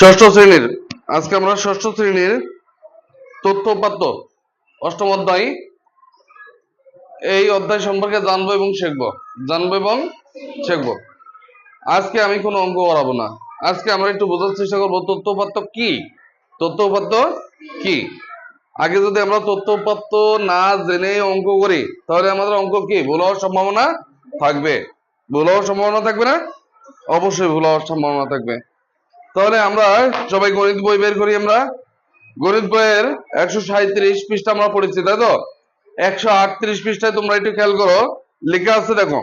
ষষ্ঠ শ্রেণির, আজকে আমরা ষষ্ঠ শ্রেণির তথ্য উপাত্ত, অষ্টম অধ্যায়। এই অধ্যায় সম্পর্কে জানব এবং জানব এবং আজকে আমি কোনো অঙ্ক করাবো না। আজকে আমরা একটু বোঝার চেষ্টা করব কি? তথ্য উপাত্ত কি? আগে যদি আমরা তথ্য উপাত্ত না জেনে অঙ্ক করি, তাহলে আমাদের অঙ্ক কি? ভুল হওয়ার সম্ভাবনা থাকবে। ভুল হওয়ার সম্ভাবনা থাকবে না? অবশ্যই ভুল হওয়ার সম্ভাবনা থাকবে। তাহলে আমরা সবাই গণিত বই বের করি আমরা। গণিত বইয়ের একশো সাঁত্রিশ পৃষ্ঠা আমরা পড়েছি, তাই তো? একশো আটত্রিশ পৃষ্ঠায় তোমরা একটু খেয়াল করো, লেখা আছে দেখো।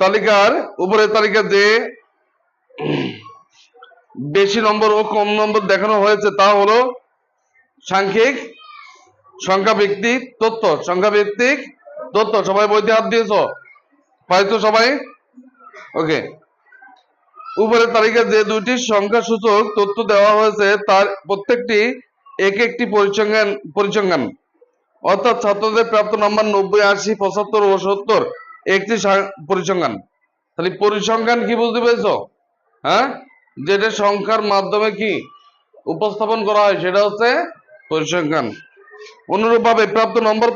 তালিকার উপরের তালিকা যে বেশি নম্বর ও কম নম্বর দেখানো হয়েছে, তা হলো সাংখ্যিক সংখ্যা ভিত্তিক তথ্য। সংখ্যা ভিত্তিক তথ্য, সবাই বইতে হাত দিয়েছ? পাইছো সবাই? ওকে উপরের তালিকায় যে দুইটি সংখ্যা সূচক তথ্য দেওয়া হয়েছে, তার প্রত্যেকটি এক একটি পরিসংখ্যান পরিসংখ্যান। অর্থাৎ ছাত্রদের প্রাপ্ত নাম্বার নব্বই, আশি, পঁচাত্তর ও সত্তর, একটি পরিসংখ্যান। তাহলে পরিসংখ্যান কি বুঝতে পেরেছ? হ্যাঁ? যেটা সংখ্যার মাধ্যমে কি উপস্থাপন করা হয়, সেটা হচ্ছে পরিসংখ্যান। অনুরূপভাবে প্রাপ্ত নম্বর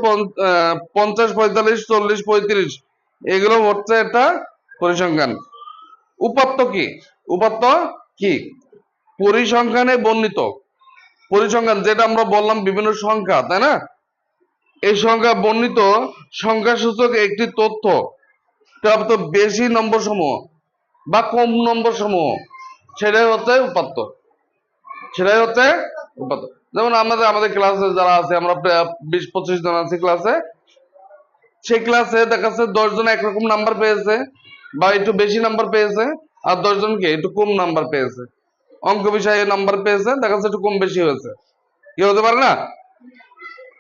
পঞ্চাশ, পঁয়তাল্লিশ, চল্লিশ, পঁয়ত্রিশ, এগুলো হচ্ছে একটা পরিসংখ্যান। উপাত্ত কি? উপাত্ত কি? পরিসংখ্যানে বর্ণিত। পরিসংখ্যান, যেটা আমরা বললাম বিভিন্ন সংখ্যা, তাই না? এই সংখ্যা বর্ণিত সংখ্যাসূচক একটি তথ্য। প্রাপ্ত বেশি নম্বর সমূহ বা কম নম্বর সমূহ। সেটাই হচ্ছে উপাত্ত। সেটাই হচ্ছে উপাত্ত। যেমন আমাদের আমাদের ক্লাসে যারা আছে, আমরা বিশ পঁচিশ জন আছি ক্লাসে। সেই ক্লাসে দেখা যাচ্ছে দশ জন একরকম নাম্বার পেয়েছে। বা একটু বেশি নাম্বার পেয়েছে, আর দশ জনকে একটু কম নাম্বার পেয়েছে। অঙ্ক বিষয়ে নাম্বার পেয়েছে, দেখা যাচ্ছে একটু কম বেশি হয়েছে। কি হতে পারে না?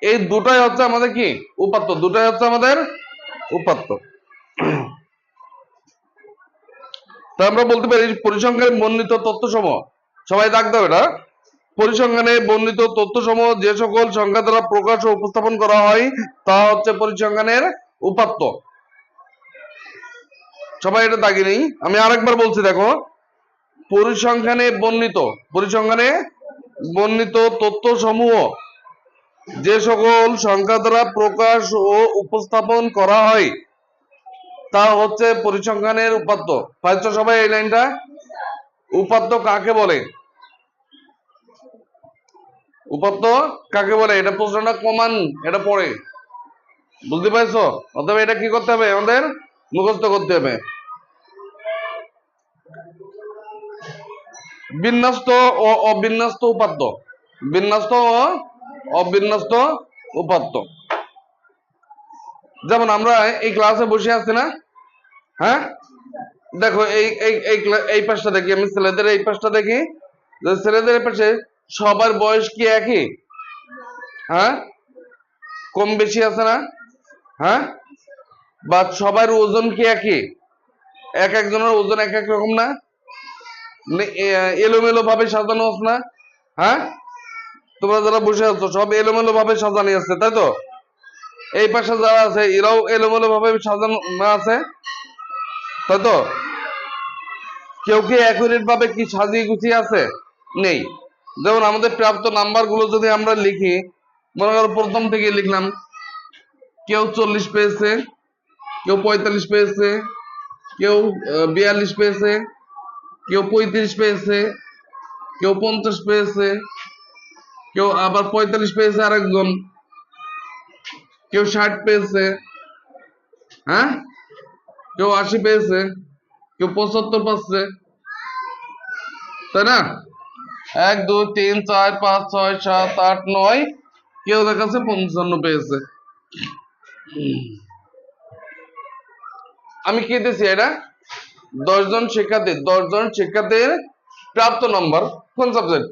এই দুটাই হচ্ছে আমাদের কি? উপাত্ত। দুটাই হচ্ছে আমাদের উপাত্ত। তো আমরা বলতে পারি পরিসংখ্যানে বর্ণিত তথ্য সমূহ সবাই দাগ দাও এটা পরিসংখ্যানে বর্ণিত তথ্য সমূহ যে সকল সংখ্যা দ্বারা প্রকাশ ও উপস্থাপন করা হয়, তা হচ্ছে পরিসংখ্যানের উপাত্ত। সবাই এটা দাগি নেই। আমি আরেকবার বলছি, দেখো, পরিসংখ্যানে বর্ণিত পরিসংখ্যানে বর্ণিত তথ্য সমূহ যে সকল সংখ্যা দ্বারা প্রকাশ ও উপস্থাপন করা হয়, তা হচ্ছে পরিসংখ্যানের উপাত্ত। পাইছো সবাই এই লাইনটা? উপাত্ত কাকে বলে? উপাত্ত কাকে বলে? এটা প্রশ্নটা কমান, এটা পড়ে। বুঝতে পারছ? অতএব এটা কি করতে হবে আমাদের? মুখস্থ করতে হবে। বিন্যস্ত ও অবিন্যস্ত উপাত্ত। বিন্যস্ত ও অবিন্যস্ত উপাত্ত। যেমন আমরা এই ক্লাসে বসে আছি না? হ্যাঁ? দেখো, এই এই এই পাশটা দেখি আমি, ছেলেদের এই পাশটা দেখি। ছেলেদের পাশে সবার বয়স কি একই? হ্যাঁ? কম বেশি আছে না? হ্যাঁ? বা সবার ওজন কি একই? এক একজনের ওজন এক এক রকম না? এলোমেলো ভাবে সাজানো আছে না? হ্যাঁ? তোমরা যারা বসে আছো, সব এলোমেলো ভাবে সাজানো আছে, তাই তো? এই পাশে যারা আছে, এরাও এলোমেলো ভাবে সাজানো আছে, তাই তো? কেউ কি অ্যাকুরেট ভাবে কি সাজিয়ে গুছিয়ে আছে? নেই। যেমন আমাদের প্রাপ্ত নাম্বারগুলো যদি আমরা লিখি, মনে করো প্রথম থেকে লিখলাম, কেউ চল্লিশ পেয়েছে কেউ পঁয়তাল্লিশ পেয়েছে, কেউ বিয়াল্লিশ পেয়েছে, কেউ পঁয়ত্রিশ পেয়েছে, কেউ পঞ্চাশ পেয়েছে, কেউ আবার পঁয়তাল্লিশ পেয়েছে আরেকজন, কেউ ষাট পেয়েছে হ্যাঁ কেউ আশি পেয়েছে, কেউ পঁচাত্তর পাচ্ছে, তাই না এক, দুই, তিন, চার, পাঁচ, ছয়, সাত, আট, নয়, কেউ দেখাচ্ছে পঞ্চান্ন পেয়েছে। আমি কি দিছি এটা? দশজন শিক্ষার্থী, দশজন শিক্ষার্থীর প্রাপ্ত নম্বর কোন সাবজেক্ট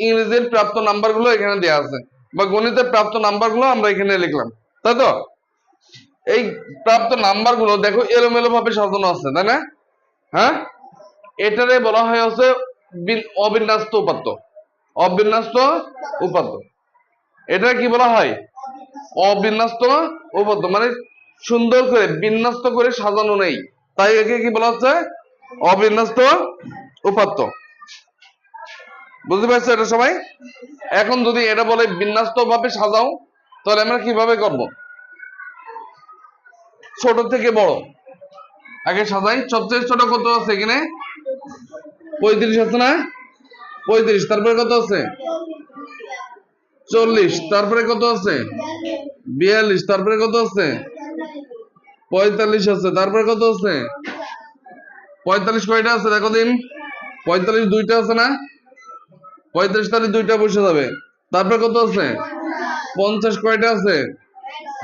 ইংরেজির প্রাপ্ত নাম্বারগুলো এখানে দেওয়া আছে, বা গণিতের প্রাপ্ত নাম্বারগুলো আমরা এখানে লিখলাম, তাই তো? এই প্রাপ্ত নাম্বারগুলো দেখো এলোমেলো ভাবে সাজানো আছে, তাই না? হ্যাঁ? এটারে বলা হয় হচ্ছে বিন- অবিন্যস্ত উপাত্ত অবিন্যস্ত উপাত্ত। এটা কি বলা হয়? অবিন্যস্ত উপাত্ত মানে সুন্দর করে বিন্যস্ত করে সাজানো নেই। তাই একে কি বলা হচ্ছে? অবিন্যস্ত উপাত্ত। বুঝতে পারছ এটা সবাই? এখন যদি এটা বলে বিন্যস্ত ভাবে সাজাও, তাহলে আমরা কীভাবে করব? ছোট থেকে বড়। আগে সাজাই। সবচেয়ে ছোট কত আছে এখানে? পঁয়ত্রিশ আছে না? পঁয়ত্রিশ। তারপরে কত আছে? চল্লিশ। তারপরে কত আছে? বিয়াল্লিশ। তারপরে কত আছে? পঁয়তাল্লিশ আছে, তারপরে কত আছে? পঁয়তাল্লিশ কয়টা আছে? দেখো দিন। পঁয়তাল্লিশ দুইটা আছে না? পঁয়ত্রিশ তারিখ দুইটা বসে যাবে। তারপরে কত আছে? পঞ্চাশ কয়টা আছে?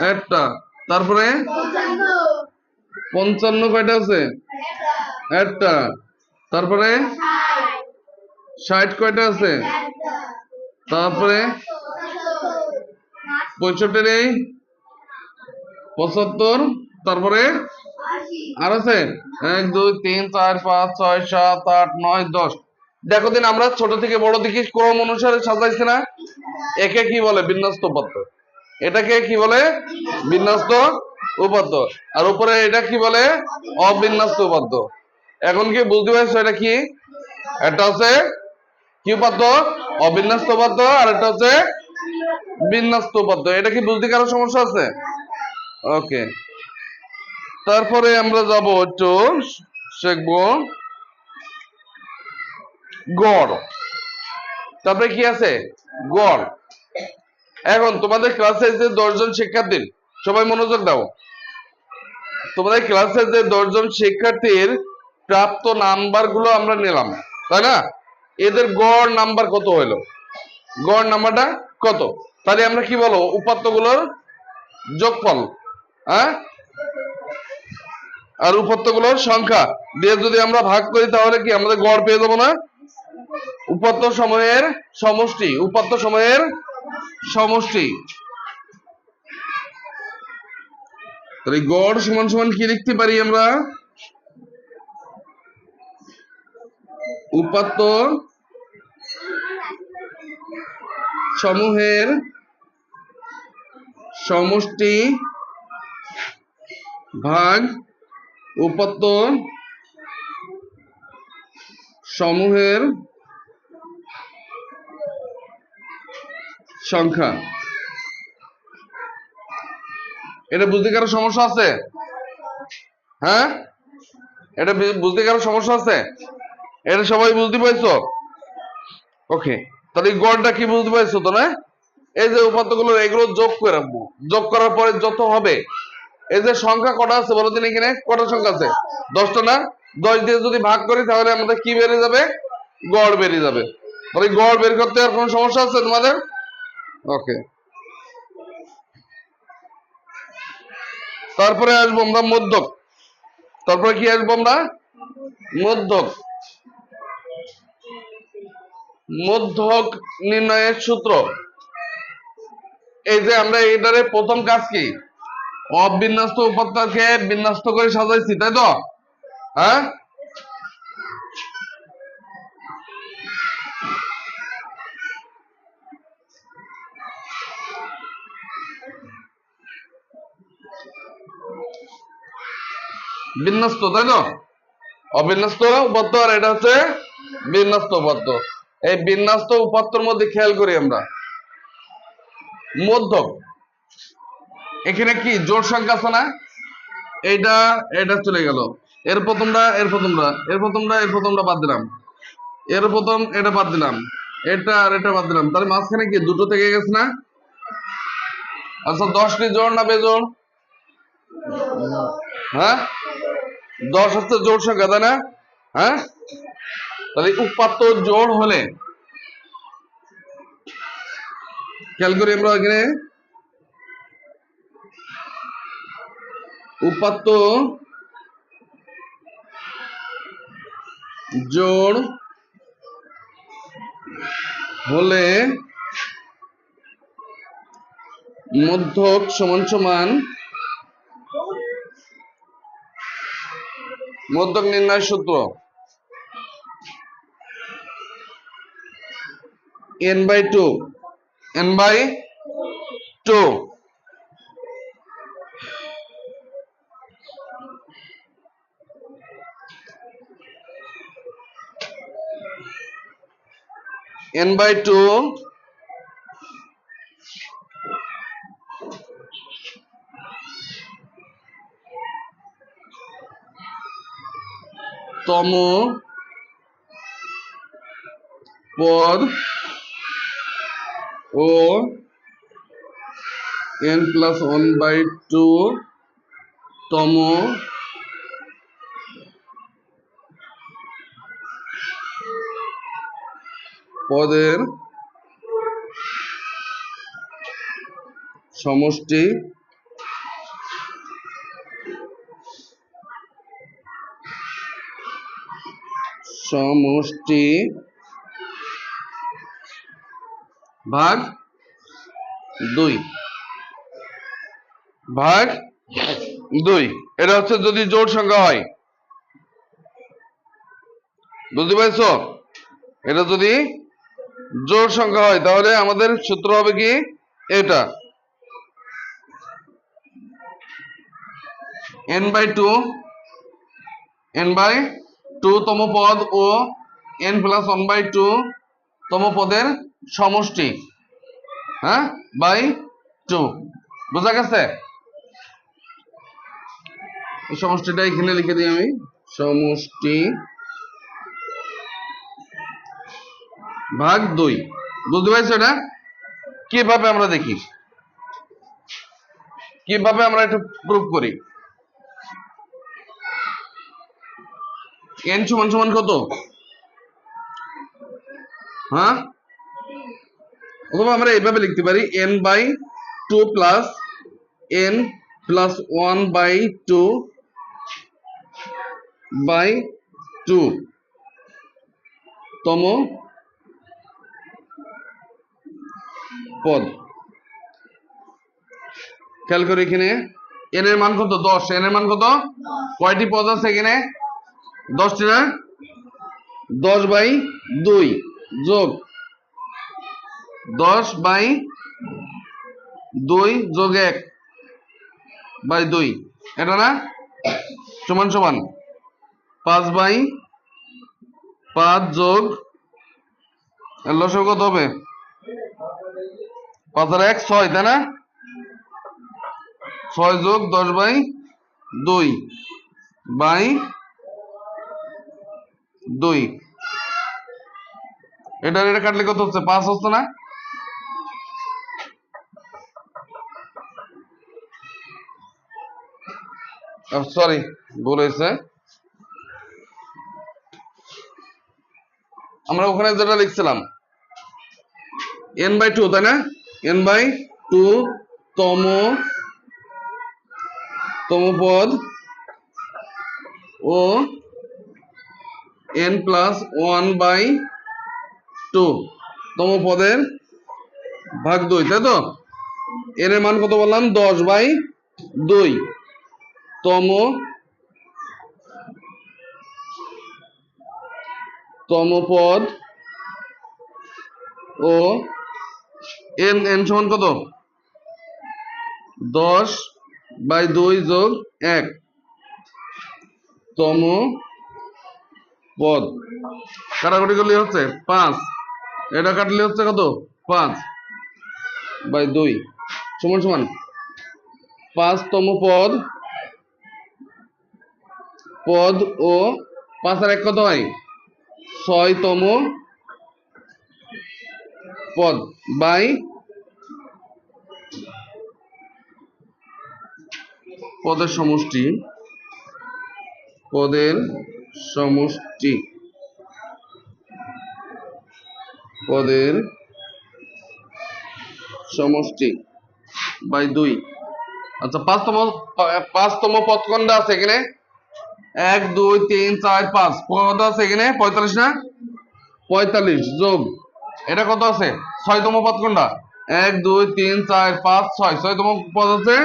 একটা। তারপরে? পঞ্চান্ন কয়টা আছে? একটা। তারপরে? ষাট কয়টা আছে? তারপরে? পঁয়ষট্টি নেই? পঁচাত্তর, তারপরে আর আছে? এক, দুই, তিন, চার, পাঁচ, ছয়, সাত, আট, নয়, দশ। দেখো দিন, আমরা ছোট থেকে বড় দিকে ক্রম অনুসারে সাজাইছি না? একে কি বলে? বিন্যস্ত উপাত্ত। এটাকে কি বলে? বিন্যস্ত উপাত্ত। আর উপরে এটা কি বলে? অবিন্যস্ত উপাত্ত। এখন কি বুঝতে পারছ এটা কি? এটা হচ্ছে কি উপাত্ত? অবিন্যস্ত উপাত্ত, আর এটা হচ্ছে বিন্যস্ত উপাত্ত। এটা কি বুঝতে কারও সমস্যা আছে? ওকে। তারপরে আমরা যাব একটু শিখব গড়। তারপরে কি আছে? গড়। এখন তোমাদের ক্লাসে যে দশজন শিক্ষার্থীর সবাই মনোযোগ দাও। তোমাদের ক্লাসে যে দশজন শিক্ষার্থীর প্রাপ্ত নাম্বারগুলো আমরা নিলাম, তাই না? এদের গড় নাম্বার কত হলো গড় নাম্বারটা কত? তাহলে আমরা কি বলো উপাত্তগুলোর যোগফল। হ্যাঁ? আর উপাত্তগুলোর সংখ্যা। দিয়ে যদি আমরা ভাগ করি, তাহলে কি আমাদের গড় পেয়ে যাব না? উপাত্ত সময়ের সমষ্টি উপাত্ত সময়ের সমষ্টি। তাহলে গড় সমান সমান কি লিখতে পারি আমরা? উপাত্ত সমূহের সমষ্টি ভাগ উপাত্ত সমূহের সংখ্যা। এটা বুঝতে কারও সমস্যা আছে? হ্যাঁ? এটা বুঝতে কারও সমস্যা আছে? এটা সবাই বুঝতে পারছ? ওকে, তাহলে গড়টা কি বুঝতে পারছ তো না এই যে উপাত্তগুলো এগুলো যোগ করে যোগ করার পরে যত হবে এই যে সংখ্যা কটা আছে বলো দিন এখানে? কটা সংখ্যা আছে? দশটা না? দশ দিয়ে যদি ভাগ করি তাহলে আমাদের কি বেড়ে যাবে? গড় বেরিয়ে যাবে। তাহলে গড় বের করতে আর কোনো সমস্যা আছে তোমাদের? ওকে তারপরে আসব আমরা মধ্যক। তারপরে কি আসব আমরা? মধ্যক। মধ্যক নির্ণয়ের সূত্র। এই যে আমরা এটারে প্রথম কাজ কি? অবিন্যস্ত উপাত্তকে বিন্যস্ত করে সাজাইছি, তাই তো? হ্যাঁ? বিন্যস্ত, তাই তো? অবিন্যস্ত উপাত্ত আর এটা হচ্ছে বিন্যস্ত উপাত্ত এই বিন্যস্ত উপাত্তর মধ্যে খেয়াল করি আমরা। মধ্যক এখানে কি জোর সংখ্যা আছে না? এইটা এটা চলে গেল। এর প্রথমটা এর প্রথমটা এর প্রথমটা এর প্রথমটা বাদ দিলাম। এর প্রথম, এটা বাদ দিলাম। এটা আর এটা বাদ দিলাম। তাহলে মাঝখানে কি দুটো থেকে গেছে না? আচ্ছা দশটি জোর না বেজোর হ্যাঁ? দশ হচ্ছে জোর সংখ্যা, তাই না? হ্যাঁ? তাহলে উপাত্ত জোড় হলে, খেয়াল করি আমরা এখানে উপাত্ত জোড় হলে মধ্যক সমান সমান মধ্যক নির্ণয় সূত্র n by 2 n by 2 n by two তম পদ ও n plus one by two তম পদের সমষ্টি সমষ্টি ভাগ দুই। ভাগ দুই। এটা হচ্ছে যদি জোড় সংখ্যা হয়। বুঝতে পারছ? এটা যদি জোড় সংখ্যা হয়, তাহলে আমাদের সূত্র হবে কি? এটা। N by two n by two তম পদ ও n plus one by two তম পদের সমষ্টি হ্যাঁ? বাই টু বোঝা গেছে? সমষ্টিটা এখানে লিখে দিই আমি। সমষ্টি ভাগ দুই। বুঝতে পারছ এটা? কীভাবে আমরা দেখি? কীভাবে আমরা একটু প্রুফ করি? এন সমান সমান কত? হ্যাঁ? অথবা আমরা এইভাবে লিখতে পারি n by two plus n plus one by two by two তম পদ। খেয়াল করে এখানে। এন এর মান কত? দশ। এন এর মান কত? কয়টি পদ আছে এখানে? দশটি না? দশ বাই দুই যোগ দশ বাই দুই যোগ এক বাই দুই। এটা না? সমান সমান। পাঁচ বাই পাঁচ যোগ লসগু কত হবে? আর এক ছয়, তাই না? ছয় যোগ দশ বাই দুই বাই দুই। এটা এটা কাটলে কত হচ্ছে? পাঁচ হচ্ছে না? সরি হয়েছে। আমরা ওখানে যেটা লিখছিলাম এন বাই টু তাই না? এন বাই টু তম তম পদ ও n plus one by two তম পদের ভাগ দুই তাই তো? এর মান কত বললাম? দশ বাই দুই তম তম পদ ও এন এন সমান কত? দশ বাই দুই যোগ এক তম পদ। কাটাকুটি করলে হচ্ছে পাঁচ। এটা কাটলে হচ্ছে কত? পাঁচ বাই দুই। সমান সমান। পাঁচতম পদ। পদ ও পাঁচ আর এক কত হয়? ছয়তম পদ বাই পদের সমষ্টি পদের সমষ্টি পদের সমষ্টি বাই দুই। আচ্ছা পাঁচতম পাঁচতম পদ কোনটা আছে এখানে? এক, দুই, তিন, চার, পাঁচ। পদ আছে এখানে? পঁয়তাল্লিশ না? পঁয়তাল্লিশ, যোগ। এটা কত আছে? ছয়তম পদ কোনটা? এক, দুই, তিন, চার, পাঁচ, ছয়। ছয়তম পদ হচ্ছে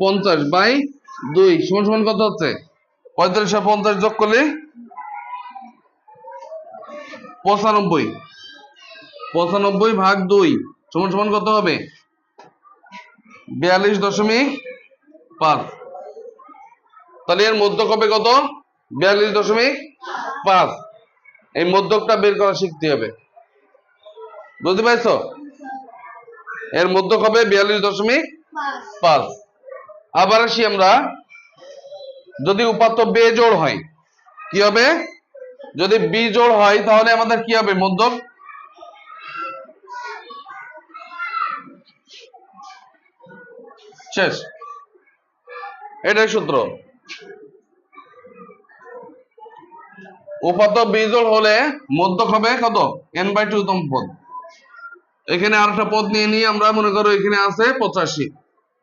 পঞ্চাশ বাই দুই। সমান সমান কত হচ্ছে? পঁয়তাল্লিশ পঞ্চাশ যোগ করলে পঁচানব্বই। পঁচানব্বই ভাগ দুই। সমান সমান কত হবে? বিয়াল্লিশ দশমিক পাঁচ। তাহলে এর মধ্যক হবে কত? বিয়াল্লিশ দশমিক পাঁচ। এই মধ্যকটা বের করা শিখতে হবে। বুঝতে পারছ? এর মধ্যক হবে বিয়াল্লিশ দশমিক পাঁচ। আবার আসি আমরা। যদি উপাত্ত বেজোড় হয়, কি হবে? যদি বিজোড় হয়, তাহলে আমাদের কি হবে মধ্যক শেষ। এটাই সূত্র। উপাত্ত বিজোড় হলে মধ্যক হবে কত? এন বাই টু তম পদ। এখানে আরেকটা পদ নিয়ে নিয়ে আমরা মনে করো এখানে আছে পঁচাশি।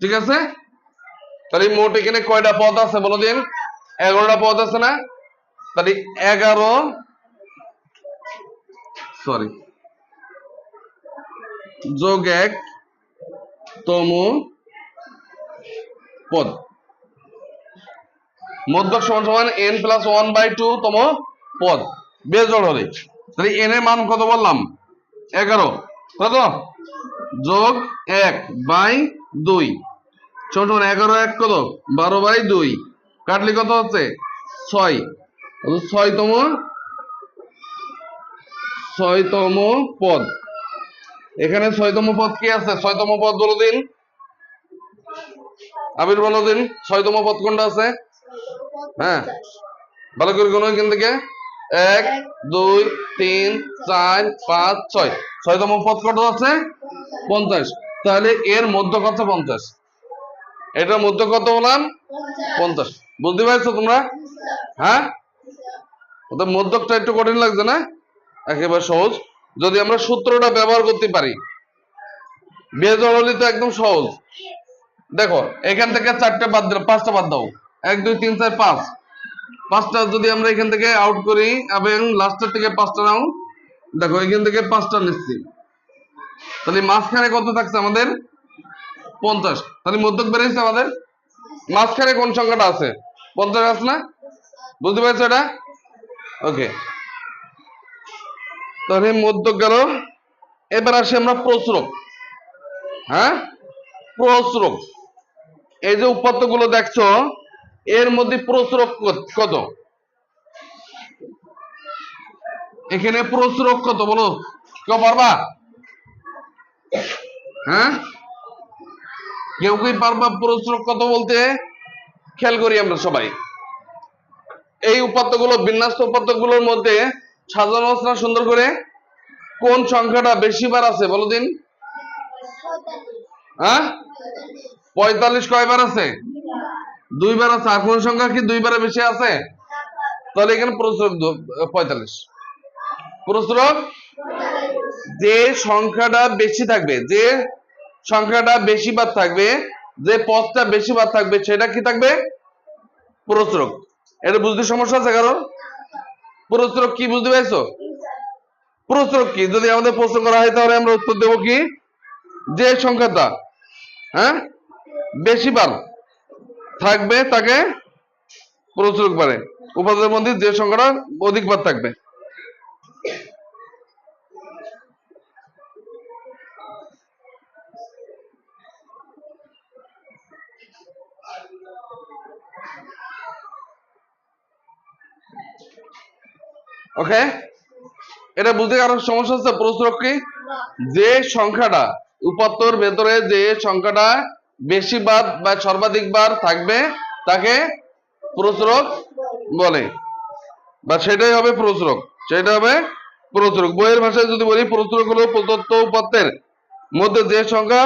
ঠিক আছে? তাহলে মোট এখানে কয়টা পদ আছে বলো দিন? এগারোটা পদ আছে না? তাহলে এগারো সরি যোগ এক তম পদ। মধ্যক সমান সমান n plus one by two তম পদ। বেজড় হলে। তাহলে এন এর মান কত বললাম? এগারো। কত? যোগ এক বাই দুই। ছোট এগারো এক কত? বারো বাই দুই। কাটলি কত হচ্ছে? ছয়। ছয়তম ছয়তম পদ। এখানে ছয়তম পদ কি আছে? ছয়তম পদ বলো দিন। আবির বলো দিন, ছয়তম পদ কোনটা আছে? হ্যাঁ। ভালো করে কোনো থেকে। এক, দুই, তিন, চার, পাঁচ, ছয়। ছয়তম পদ কত আছে? পঞ্চাশ। তাহলে এর মধ্য কত পঞ্চাশ? এটার মধ্য কত বললাম? পঞ্চাশ। বুঝতে পারছ তোমরা? হ্যাঁ? ওদের মধ্যকটা একটু কঠিন লাগছে না? একেবারে সহজ। যদি আমরা সূত্রটা ব্যবহার করতে পারি। বেজড় হলে তো একদম সহজ। দেখো, এখান থেকে চারটে বাদ দিলাম, পাঁচটা বাদ দাও। এক, দুই, তিন, চার, পাঁচ। পাঁচটা যদি আমরা এখান থেকে আউট করি এবং লাস্টের থেকে পাঁচটা নাও দেখো, এখান থেকে পাঁচটা নিচ্ছি। তাহলে মাঝখানে কত থাকছে আমাদের? পঞ্চাশ। তাহলে মধ্যক বেড়েছে আমাদের? মাঝখানে কোন সংখ্যাটা আছে? পঞ্চাশ আছে না? বুঝতে পারছ এটা? ওকে। তাহলে মধ্যক গেল। এবার আসি আমরা প্রচুরক হ্যাঁ? প্রচুরক এই যে উপাত্তগুলো দেখছ, এর মধ্যে প্রচুরক কত- কত এখানে প্রচুরক কত বলো? কেউ পারবা? হ্যাঁ? কেউ কি পারবা প্রচুরক কত বলতে? খেয়াল করি আমরা সবাই। এই উপাত্তগুলো, বিন্যাস্ত উপাত্তগুলোর মধ্যে সাজানো আছে সুন্দর করে? কোন সংখ্যাটা বেশি বার আছে বলো দিন? হ্যাঁ? পঁয়তাল্লিশ কয়বার আছে? দুইবার আছে। আর কোন সংখ্যা কি দুইবারে বেশি আছে? তাহলে এখানে প্রচুর পঁয়তাল্লিশ। প্রচুরক যে সংখ্যাটা বেশি থাকবে, যে সংখ্যাটা বেশি বার থাকবে, যে পথটা বেশি বার থাকবে, সেটা কি থাকবে? প্রচুরক এটা বুঝতে সমস্যা আছে কারণ প্রচুরক কি বুঝতে পারছ? প্রচুরক কি? যদি আমাদের প্রশ্ন করা হয় তাহলে আমরা উত্তর দেবো কি? যে সংখ্যাটা হ্যাঁ? বেশি বার থাকবে তাকে প্রচুরক পারে উপাদানের মধ্যে যে সংখ্যাটা অধিকবার থাকবে। ওকে এটা বুঝতে কারও সমস্যা হচ্ছে প্রচুরক কি? যে সংখ্যাটা, উপাত্তর ভেতরে যে সংখ্যাটা বেশি বার বা সর্বাধিক বার থাকবে, তাকে প্রচুরক বলে। বা সেটাই হবে প্রচুরক সেটা হবে প্রচুরক। বইয়ের ভাষায় যদি বলি, প্রচুরক হলো প্রদত্ত উপাত্তের মধ্যে যে সংখ্যা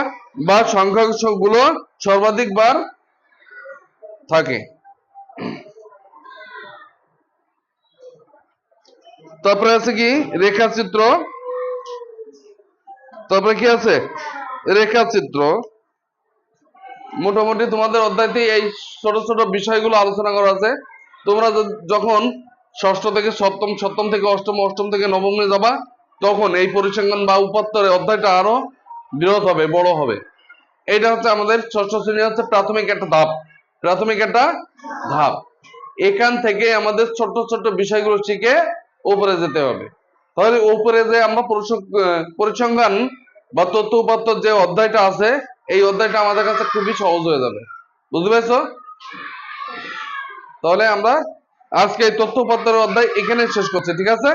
বা সংখ্যা গুলো সর্বাধিক বার থাকে। তারপরে আছে কি? রেখাচিত্র। তারপরে কি আছে? রেখাচিত্র। মোটামুটি তোমাদের অধ্যায়তে এই ছোট ছোট বিষয়গুলো আলোচনা করা আছে। তোমরা যখন ষষ্ঠ থেকে সপ্তম সপ্তম থেকে অষ্টম অষ্টম থেকে নবমে যাবা, তখন এই পরিসংখ্যান বা উপাত্তরের অধ্যায়টা আরও বৃহৎ হবে, বড় হবে। এটা হচ্ছে আমাদের ষষ্ঠ শ্রেণি হচ্ছে প্রাথমিক একটা ধাপ। প্রাথমিক একটা ধাপ। এখান থেকে আমাদের ছোট ছোট বিষয়গুলো শিখে উপরে যেতে হবে। তাহলে উপরে যে আমরা পরিসংখ্যান বা তথ্য উপাত্ত যে অধ্যায়টা আছে, এই অধ্যায়টা আমাদের কাছে খুবই সহজ হয়ে যাবে। বুঝতে পেরেছ? তাহলে আমরা আজকে এই তথ্য উপাত্তের অধ্যায় এখানে শেষ করছে ঠিক আছে?